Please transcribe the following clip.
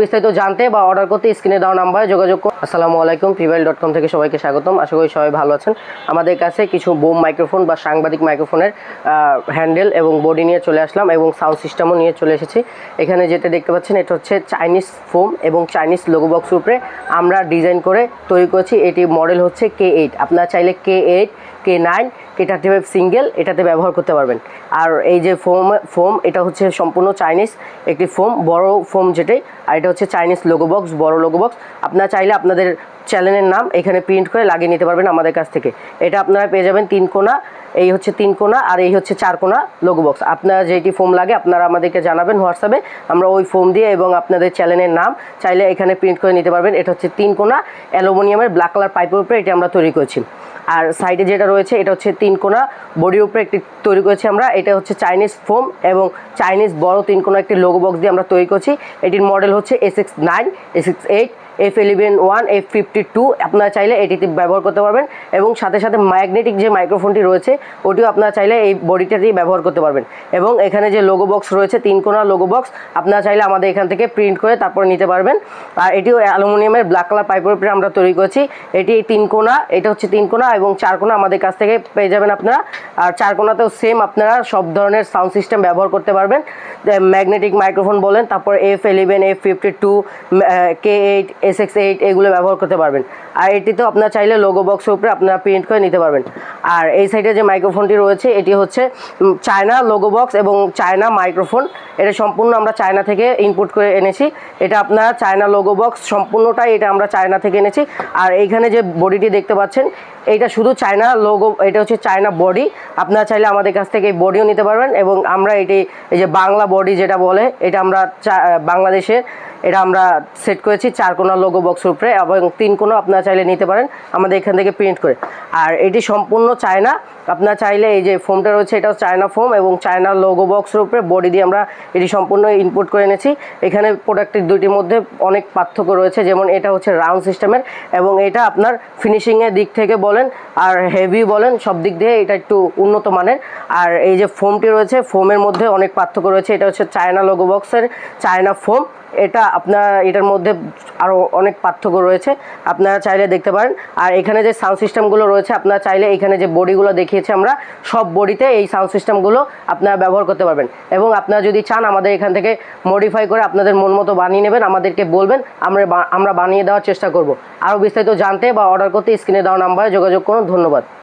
বিস্তারিত জানতে বা অর্ডার করতে স্ক্রিনে দেওয়া নাম্বারে যোগাযোগ করুন। আসসালামু আলাইকুম ফিভাইল ডট কম থেকে সবাইকে স্বাগতম। আশা করি সবাই ভালো আছেন। আমাদের কাছে কিছু বোম মাইক্রোফোন বা সাংবাদিক মাইক্রোফোনের হ্যান্ডেল এবং বডি নিয়ে চলে আসলাম এবং সাউন্ড সিস্টেমও নিয়ে চলে এসেছি। এখানে যেটা দেখতে পাচ্ছেন, এটা হচ্ছে চাইনিজ ফোম এবং চাইনিজ লোগো বক্স উপরে আমরা ডিজাইন করে তৈরি করেছি। এটি মডেল হচ্ছে কে এইট আপনারা চাইলে K eight K nine K thirty five single এটাতে ব্যবহার করতে পারবেন। আর এই যে ফোম ফোম এটা হচ্ছে সম্পূর্ণ চাইনিজ একটি ফোম বড় ফোম যেটাই, আর এটা হচ্ছে চাইনিজ লোগো বক্স বড় লোগো বক্স আপনারা চাইলে আপনাদের চ্যানেলের নাম এখানে প্রিন্ট করে লাগিয়ে নিতে পারবেন আমাদের কাছ থেকে। এটা আপনারা পেয়ে যাবেন তিন কোনা, এই হচ্ছে তিন কোনা আর এই হচ্ছে চার কোনা লোগো বক্স আপনারা যেটি ফোম লাগে আপনারা আমাদেরকে জানাবেন হোয়াটসঅ্যাপে আমরা ওই ফোম দিয়ে এবং আপনাদের চ্যানেলের নাম চাইলে এখানে প্রিন্ট করে নিতে পারবেন। এটা হচ্ছে তিন কোনা, অ্যালুমিনিয়ামের ব্ল্যাক কালার পাইপের উপরে এটি আমরা তৈরি করেছি। আর সাইডে যেটা রয়েছে, এটা হচ্ছে তিন কোনা। বডির উপরে একটি তৈরি করেছি আমরা, এটা হচ্ছে চাইনিজ ফোম এবং চাইনিজ বড় তিন কোনা একটি লোগো বক্স দিয়ে আমরা তৈরি করছি। এটির মডেল হচ্ছে S X nine S X eight F eleven one F fifty two আপনারা চাইলে এটিতে ব্যবহার করতে পারবেন এবং সাথে সাথে ম্যাগনেটিক যে মাইক্রোফোনটি রয়েছে, ওটিও আপনারা চাইলে এই বডিটা দিয়ে ব্যবহার করতে পারবেন। এবং এখানে যে লোগো বক্স রয়েছে, তিন কোনা লোগো বক্স আপনারা চাইলে আমাদের এখান থেকে প্রিন্ট করে তারপরে নিতে পারবেন। আর এটিও অ্যালুমিনিয়ামের ব্ল্যাক কালার পাইপের উপরে আমরা তৈরি করেছি। এটি তিন কোনা, এটা হচ্ছে তিন কোনা এবং চার কোনা আমাদের কাছ থেকে পেয়ে যাবেন আপনারা। আর চার কোনাতেও সেম আপনারা সব ধরনের সাউন্ড সিস্টেম ব্যবহার করতে পারবেন। ম্যাগনেটিক মাইক্রোফোন বলেন, তারপর F eleven F fifty two K eight S X eight এগুলো ব্যবহার করতে পারবেন। আর এটিতেও আপনারা চাইলে লোগো বক্সের উপরে আপনারা প্রিন্ট করে নিতে পারবেন। আর এই সাইডে যে মাইক্রোফোনটি রয়েছে, এটি হচ্ছে চায়না লোগো বক্স এবং চায়না মাইক্রোফোন এটা সম্পূর্ণ আমরা চায়না থেকে ইনপুট করে এনেছি। এটা আপনারা চায়না লোগো বক্স সম্পূর্ণটাই এটা আমরা চায়না থেকে এনেছি। আর এইখানে যে বডিটি দেখতে পাচ্ছেন, এইটা শুধু চায়না লোগো এটা হচ্ছে চায়না বডি আপনারা চাইলে আমাদের কাছ থেকে এই বডিও নিতে পারবেন এবং আমরা এটি, এই যে বাংলা বডি যেটা বলে, এটা আমরা চা- বাংলাদেশে এটা আমরা সেট করেছি। চার কোনা লোগো বক্সের উপরে এবং তিন কোনা আপনারা চাইলে নিতে পারেন। আমাদের এখান থেকে প্রিন্ট করে। আর এটি সম্পূর্ণ চায়না। আপনারা চাইলে এই যে ফোমটা রয়েছে, এটাও চায়না ফোম এবং চায়না লোগো বক্সের উপরে বডি দিয়ে আমরা এটি সম্পূর্ণ ইনপুট করে এনেছি। এখানে প্রোডাক্টের দুইটির মধ্যে অনেক পার্থক্য রয়েছে। যেমন এটা হচ্ছে রাউন্ড সিস্টেমের এবং এটা আপনার ফিনিশিংয়ের দিক থেকে বলেন আর হেভি বলেন, সব দিক দিয়ে এটা একটু উন্নত মানের। আর এই যে ফোমটি রয়েছে ফোমের মধ্যে অনেক পার্থক্য রয়েছে। এটা হচ্ছে চায়না লোগো বক্সের চায়না ফোম এটা আপনার, এটার মধ্যে আরও অনেক পার্থক্য রয়েছে। আপনারা চাইলে দেখতে পারেন। আর এখানে যে সাউন্ড সিস্টেমগুলো রয়েছে, আপনারা চাইলে এখানে যে বডিগুলো দেখিয়েছি আমরা, সব বডিতে এই সাউন্ড সিস্টেমগুলো আপনারা ব্যবহার করতে পারবেন। এবং আপনারা যদি চান আমাদের এখান থেকে মডিফাই করে আপনাদের মন মতো বানিয়ে নেবেন, আমাদেরকে বলবেন, আমরা আমরা বানিয়ে দেওয়ার চেষ্টা করব। আরও বিস্তারিত জানতে বা অর্ডার করতে স্ক্রিনে দেওয়া নাম্বারে যোগাযোগ করুন। ধন্যবাদ।